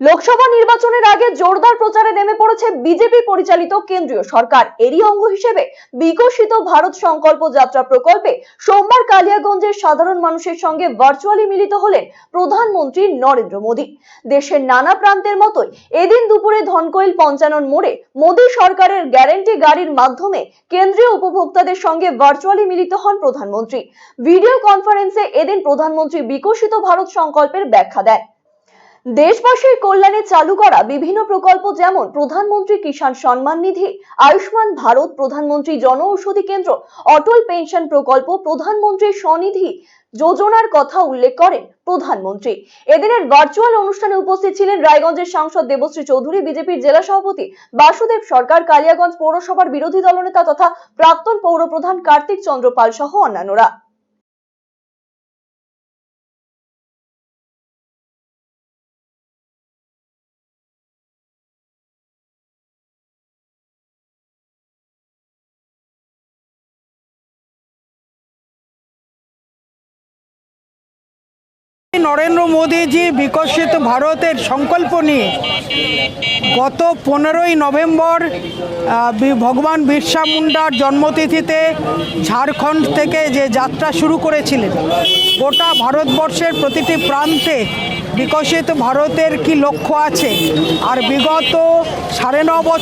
লোকসভা নির্বাচনের আগে জোরদার প্রচারে নেমে পড়েছে বিজেপি পরিচালিত কেন্দ্রীয় সরকার। এরই অঙ্গ হিসেবে বিকশিত ভারত সংকল্প যাত্রা প্রকল্পে সোমবার কালিয়াগঞ্জের সাধারণ মানুষের সঙ্গে ভার্চুয়ালি মিলিত হলেন প্রধানমন্ত্রী নরেন্দ্র মোদী। দেশের নানা প্রান্তের মতোই এদিন দুপুরে ধনকৈল পঞ্চানন মোড়ে মোদী সরকারের গ্যারেন্টি গাড়ির মাধ্যমে কেন্দ্রীয় উপভোক্তাদের সঙ্গে ভার্চুয়ালি মিলিত হন প্রধানমন্ত্রী। ভিডিও কনফারেন্সে এদিন প্রধানমন্ত্রী বিকশিত ভারত সংকল্পের ব্যাখ্যা দেন। দেশবাসীর কল্যাণে চালু করা বিভিন্ন প্রকল্প যেমন প্রধানমন্ত্রী কিষাণ সম্মান নিধি, আয়ুষ্মান ভারত, প্রধানমন্ত্রী জন ঔষধি কেন্দ্র, অটল পেনশন প্রকল্প প্রধানমন্ত্রী স্বনিধি যোজনার কথা উল্লেখ করেন প্রধানমন্ত্রী। এদিনের ভার্চুয়াল অনুষ্ঠানে উপস্থিত ছিলেন রায়গঞ্জের সাংসদ দেবশ্রী চৌধুরী, বিজেপির জেলা সভাপতি বাসুদেব সরকার, কালিয়াগঞ্জ পৌরসভার বিরোধী দলনেতা তথা প্রাক্তন পৌরপ্রধান কার্তিক চন্দ্র পাল সহ অন্যান্যরা। নরেন্দ্র মোদীজি বিকশিত ভারতের সংকল্প নিয়ে গত পনেরোই নভেম্বর ভগবান বিরসা মুন্ডার জন্মতিথিতে ঝাড়খণ্ড থেকে যে যাত্রা শুরু করেছিলেন, গোটা ভারতবর্ষের প্রতিটি প্রান্তে বিকশিত ভারতের কি লক্ষ্য আছে? আর বিগত সাড়ে ন